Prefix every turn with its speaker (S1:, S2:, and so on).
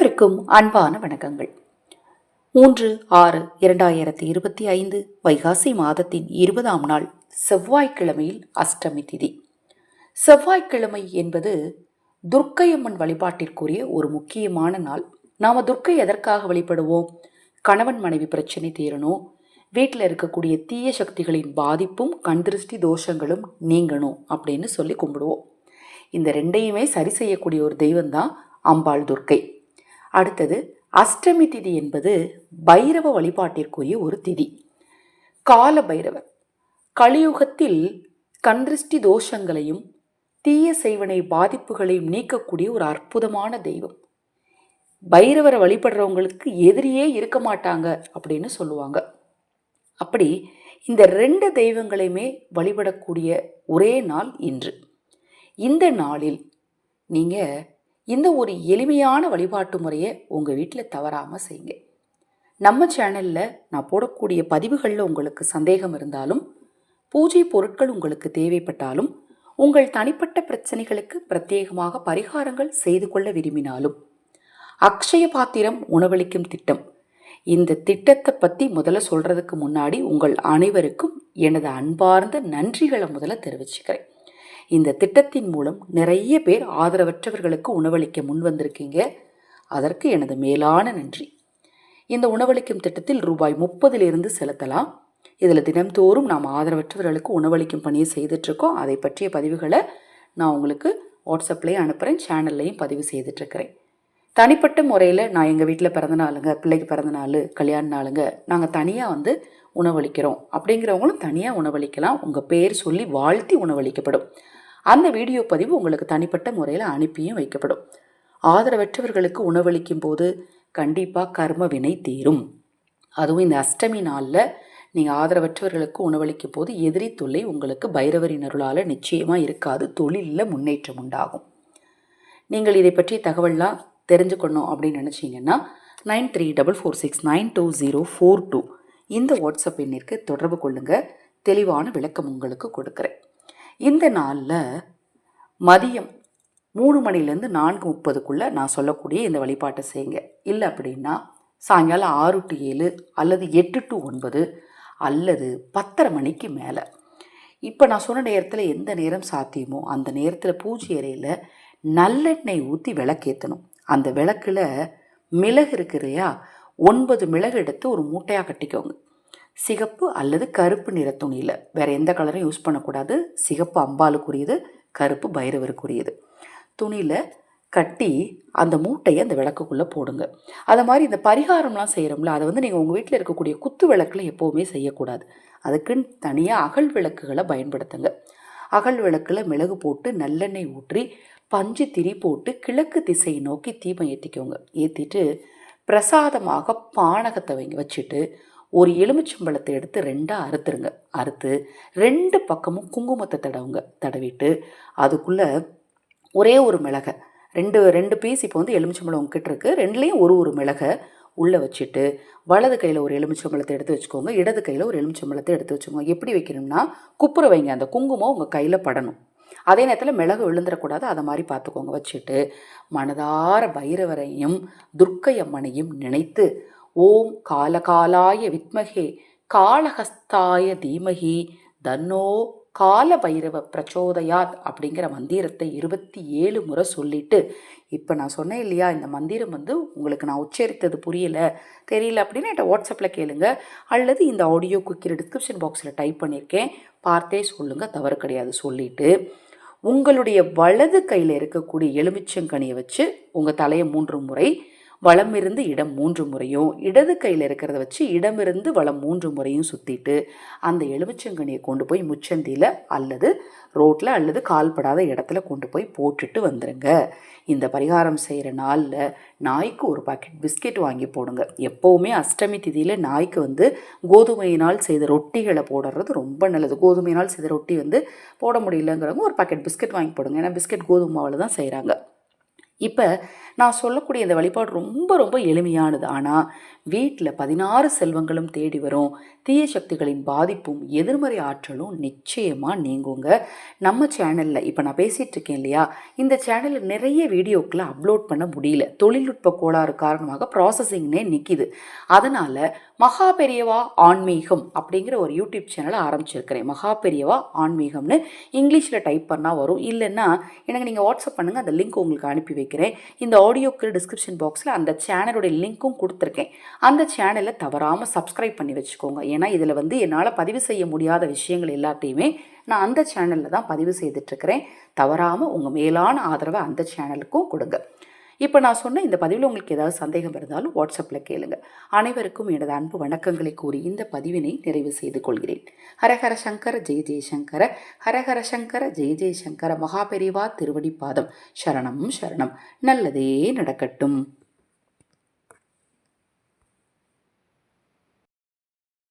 S1: அனைவருக்கும் அன்பான வணக்கங்கள். மூன்று ஆறு இரண்டாயிரத்தி இருபத்தி ஐந்து வைகாசி மாதத்தின் இருபதாம் நாள் செவ்வாய்க்கிழமையில் அஷ்டமி திதி. செவ்வாய்க்கிழமை என்பது துர்க்கையம்மன் வழிபாட்டிற்குரிய ஒரு முக்கியமான நாள். நாம் துர்க்கை எதற்காக வழிபடுவோம்? கணவன் மனைவி பிரச்சனை தீரணும். வீட்டில் இருக்கக்கூடிய தீய சக்திகளின் பாதிப்பும் கண்திருஷ்டி தோஷங்களும் நீங்கணும் அப்படின்னு சொல்லி கும்பிடுவோம். இந்த ரெண்டையுமே சரி செய்யக்கூடிய ஒரு தெய்வம் தான் அம்பாள் துர்க்கை. அடுத்தது அஷ்டமி திதி என்பது பைரவ வழிபாட்டிற்குரிய ஒரு திதி. கால பைரவர் கலியுகத்தில் கன்றிஷ்டி தோஷங்களையும் தீய செய்வனை பாதிப்புகளையும் நீக்கக்கூடிய ஒரு அற்புதமான தெய்வம். பைரவரை வழிபடுறவங்களுக்கு எதிரியே இருக்க மாட்டாங்க அப்படின்னு சொல்லுவாங்க. அப்படி இந்த ரெண்டு தெய்வங்களையுமே வழிபடக்கூடிய ஒரே நாள் இன்று. இந்த நாளில் நீங்கள் இந்த ஒரு எளிமையான வழிபாட்டு முறையை உங்கள் வீட்டில் தவறாமல் செய்யுங்க. நம்ம சேனலில் நான் போடக்கூடிய பதிவுகளில் உங்களுக்கு சந்தேகம் இருந்தாலும் பூஜை பொருட்கள் உங்களுக்கு தேவைப்பட்டாலும் உங்கள் தனிப்பட்ட பிரச்சனைகளுக்கு பிரத்யேகமாக பரிகாரங்கள் செய்து கொள்ள விரும்பினாலும் அக்ஷய பாத்திரம் உணவளிக்கும் திட்டம். இந்த திட்டத்தை பற்றி முதல்ல சொல்கிறதுக்கு முன்னாடி உங்கள் அனைவருக்கும் எனது அன்பார்ந்த நன்றிகளை முதல்ல தெரிவிச்சுக்கிறேன். இந்த திட்டத்தின் மூலம் நிறைய பேர் ஆதரவற்றவர்களுக்கு உணவளிக்க முன் வந்திருக்கீங்க. அதற்கு எனது மேலான நன்றி. இந்த உணவளிக்கும் திட்டத்தில் ரூபாய் முப்பதிலிருந்து செலுத்தலாம். இதில் தினம்தோறும் நாம் ஆதரவற்றவர்களுக்கு உணவளிக்கும் பணியை செய்துட்ருக்கோம் அதை பற்றிய பதிவுகளை நான் உங்களுக்கு வாட்ஸ்அப்லேயும் அனுப்புகிறேன் சேனல்லையும் பதிவு செய்துட்ருக்கிறேன் தனிப்பட்ட முறையில் நான் எங்கள் வீட்டில் பிறந்த நாளுங்க பிள்ளைக்கு பிறந்த நாள் கல்யாண நாளுங்க நாங்கள் தனியாக வந்து உணவளிக்கிறோம். அப்படிங்கிறவங்களும் தனியாக உணவளிக்கலாம். உங்கள் பேர் சொல்லி வாழ்த்தி உணவளிக்கப்படும். அந்த வீடியோ பதிவு உங்களுக்கு தனிப்பட்ட முறையில் அனுப்பியும் வைக்கப்படும். ஆதரவற்றவர்களுக்கு உணவளிக்கும் போது கண்டிப்பாக கர்ம வினை தீரும். அதுவும் இந்த அஷ்டமி நாளில் நீங்கள் ஆதரவற்றவர்களுக்கு உணவளிக்கும் போது எதிரி தொல்லை உங்களுக்கு பைரவரின் அருளால் நிச்சயமாக இருக்காது. தொழிலில் முன்னேற்றம் உண்டாகும். நீங்கள் இதை பற்றிய தகவல்லாம் தெரிஞ்சுக்கணும் அப்படின்னு நினச்சிங்கன்னா nine three double four six nine two zero four two இந்த வாட்ஸ்அப் எண்ணிற்கு தொடர்பு கொள்ளுங்கள் தெளிவான விளக்கம் உங்களுக்கு கொடுக்குறேன். இந்த நாளில் மதியம் மூணு மணிலேருந்து நான்கு முப்பதுக்குள்ளே நான் சொல்லக்கூடிய இந்த வழிபாட்டை செய்யுங்க. இல்லை அப்படின்னா சாயங்காலம் ஆறு டு ஏழு அல்லது எட்டு டு ஒன்பது அல்லது பத்தரை மணிக்கு மேலே. இப்போ நான் சொன்ன நேரத்தில் எந்த நேரம் சாத்தியமோ அந்த நேரத்தில் பூஜை அறையில் நல்லெண்ணெய் ஊற்றி விளக்கேற்றணும் அந்த விளக்கில் மிளகு இருக்கு இல்லையா? ஒன்பது மிளகு எடுத்து ஒரு மூட்டையாக கட்டிக்கோங்க. சிகப்பு அல்லது கருப்பு நிற துணியில். வேறு எந்த கலரும் யூஸ் பண்ணக்கூடாது. சிகப்பு அம்பாளுக்குரியது கருப்பு பைரவருக்குரியது. துணியில் கட்டி அந்த மூட்டையை அந்த விளக்குக்குள்ளே போடுங்க. அதை மாதிரி இந்த பரிகாரம்லாம் செய்கிறோம்ல அதை வந்து நீங்கள் உங்கள் வீட்டில் இருக்கக்கூடிய குத்து விளக்கில் எப்போவுமே செய்யக்கூடாது. அதுக்குன்னு தனியாக அகல் விளக்குகளை பயன்படுத்துங்க. அகல் விளக்கில் மிளகு போட்டு நல்லெண்ணெய் ஊற்றி பஞ்சு திரி போட்டு கிழக்கு திசையை நோக்கி தீபம் ஏற்றிக்கோங்க ஏற்றிட்டு பிரசாதமாக பானகத்தை வைங்க வச்சுட்டு ஒரு எலுமிச்சம்பழத்தை எடுத்து ரெண்டாக அறுத்துருங்க. அறுத்து ரெண்டு பக்கமும் குங்குமத்தை தடவுங்க. தடவிட்டு அதுக்குள்ளே ஒரே ஒரு மிளகை ரெண்டு ரெண்டு பீஸ் இப்போ வந்து எலுமிச்சம்பழம் உங்ககிட்ட இருக்குது ரெண்டுலேயும் ஒரு ஒரு மிளகை உள்ளே வச்சுட்டு வலது கையில் ஒரு எலுமிச்சம்பழத்தை எடுத்து வச்சுக்கோங்க. இடது கையில் ஒரு எலுமிச்சம்பழத்தை எடுத்து வச்சுக்கோங்க. எப்படி வைக்கணும்னா குப்புற வைங்க. அந்த குங்குமம் உங்கள் கையில் படணும். அதே நேரத்தில் மிளகு விழுந்துடக்கூடாது அதை மாதிரி பார்த்துக்கோங்க வச்சுட்டு மனதார பைரவரையும் துர்க்கை அம்மனையும் நினைத்து ஓம் காலகாலாய வித்மகே காலஹஸ்தாய தீமகி தன்னோ கால பைரவ பிரச்சோதயாத் அப்படிங்கிற மந்திரத்தை இருபத்தி ஏழு முறை சொல்லிட்டு இப்போ நான் சொன்னேன் இல்லையா இந்த மந்திரம் வந்து உங்களுக்கு நான் உச்சரித்தது புரியல தெரியல அப்படின்னு என்கிட்ட வாட்ஸ்அப்பில் கேளுங்க அல்லது இந்த ஆடியோ குக்கிற டிஸ்கிரிப்ஷன் பாக்ஸில் டைப் பண்ணியிருக்கேன் பார்த்தே சொல்லுங்கள் தவறு கிடையாது சொல்லிவிட்டு உங்களுடைய வலது கையில் இருக்கக்கூடிய எலுமிச்சங்கனியை வச்சு உங்கள் தலையை மூன்று முறை வளமிருந்து இடம் மூன்று முறையும் இடது கையில் இருக்கிறத வச்சு இடமிருந்து வளம் மூன்று முறையும் சுற்றிட்டு அந்த எலுமிச்சங்கனியை கொண்டு போய் முச்சந்தியில் அல்லது ரோட்டில் அல்லது கால்படாத இடத்துல கொண்டு போய் போட்டுட்டு வந்துடுங்க இந்த பரிகாரம் செய்கிற நாளில் நாய்க்கு ஒரு பாக்கெட் பிஸ்கெட் வாங்கி போடுங்க. எப்போவுமே அஷ்டமி திதியில் நாய்க்கு வந்து கோதுமையினால் செய்த ரொட்டிகளை போடுறது ரொம்ப நல்லது. கோதுமையினால் செய்த ரொட்டி வந்து போட முடியலங்கிறவங்க ஒரு பாக்கெட் பிஸ்கெட் வாங்கி போடுங்க. ஏன்னா பிஸ்கெட் கோதுமாவில் தான் செய்கிறாங்க இப்போ நான் சொல்லக்கூடிய இந்த வழிபாடு ரொம்ப ரொம்ப எளிமையானது. ஆனால் வீட்டில் பதினாறு செல்வங்களும் தேடி வரும். தீய சக்திகளின் பாதிப்பும் எதிர்மறை ஆற்றலும் நிச்சயமாக நீங்குங்க. நம்ம சேனலில் இப்போ நான் பேசிகிட்டு இருக்கேன் இல்லையா? இந்த சேனலில் நிறைய வீடியோக்களை அப்லோட் பண்ண முடியல. தொழில்நுட்ப கோளாறு காரணமாக ப்ராசஸிங்னே நிற்கிது அதனால் மகா பெரியவா ஆன்மீகம் அப்படிங்கிற ஒரு யூடியூப் சேனலை ஆரம்பிச்சிருக்கிறேன். மகா பெரியவா ஆன்மீகம்னு இங்கிலீஷில் டைப் பண்ணால் வரும். இல்லைன்னா எனக்கு நீங்கள் வாட்ஸ்அப் பண்ணுங்கள் அந்த லிங்க் உங்களுக்கு அனுப்பி வைக்கிறேன். இந்த ஆடியோக்கு டிஸ்கிரிப்ஷன் பாக்ஸில் அந்த சேனலுடைய லிங்க்கும் கொடுத்துருக்கேன். அந்த சேனலை தவறாமல் சப்ஸ்கிரைப் பண்ணி வச்சுக்கோங்க. ஏன்னா இதில் வந்து என்னால் பதிவு செய்ய முடியாத விஷயங்கள் எல்லாத்தையுமே நான் அந்த சேனலில் தான் பதிவு செய்துட்ருக்கிறேன் தவறாமல் உங்கள் மேலான ஆதரவை அந்த சேனலுக்கும் கொடுங்க. இப்போ நான் சொன்ன இந்த பதிவில் உங்களுக்கு ஏதாவது சந்தேகம் இருந்தாலும் வாட்ஸ்அப்பில் கேளுங்க. அனைவருக்கும் எனது அன்பு வணக்கங்களை கூறி இந்த பதிவினை நிறைவு செய்து கொள்கிறேன். ஹரஹர சங்கர ஜெய ஜெயசங்கர ஹரஹர சங்கர ஜெய ஜெயசங்கர மகாபெரிவா திருவடி பாதம். சரணம் சரணம். நல்லதே நடக்கட்டும்.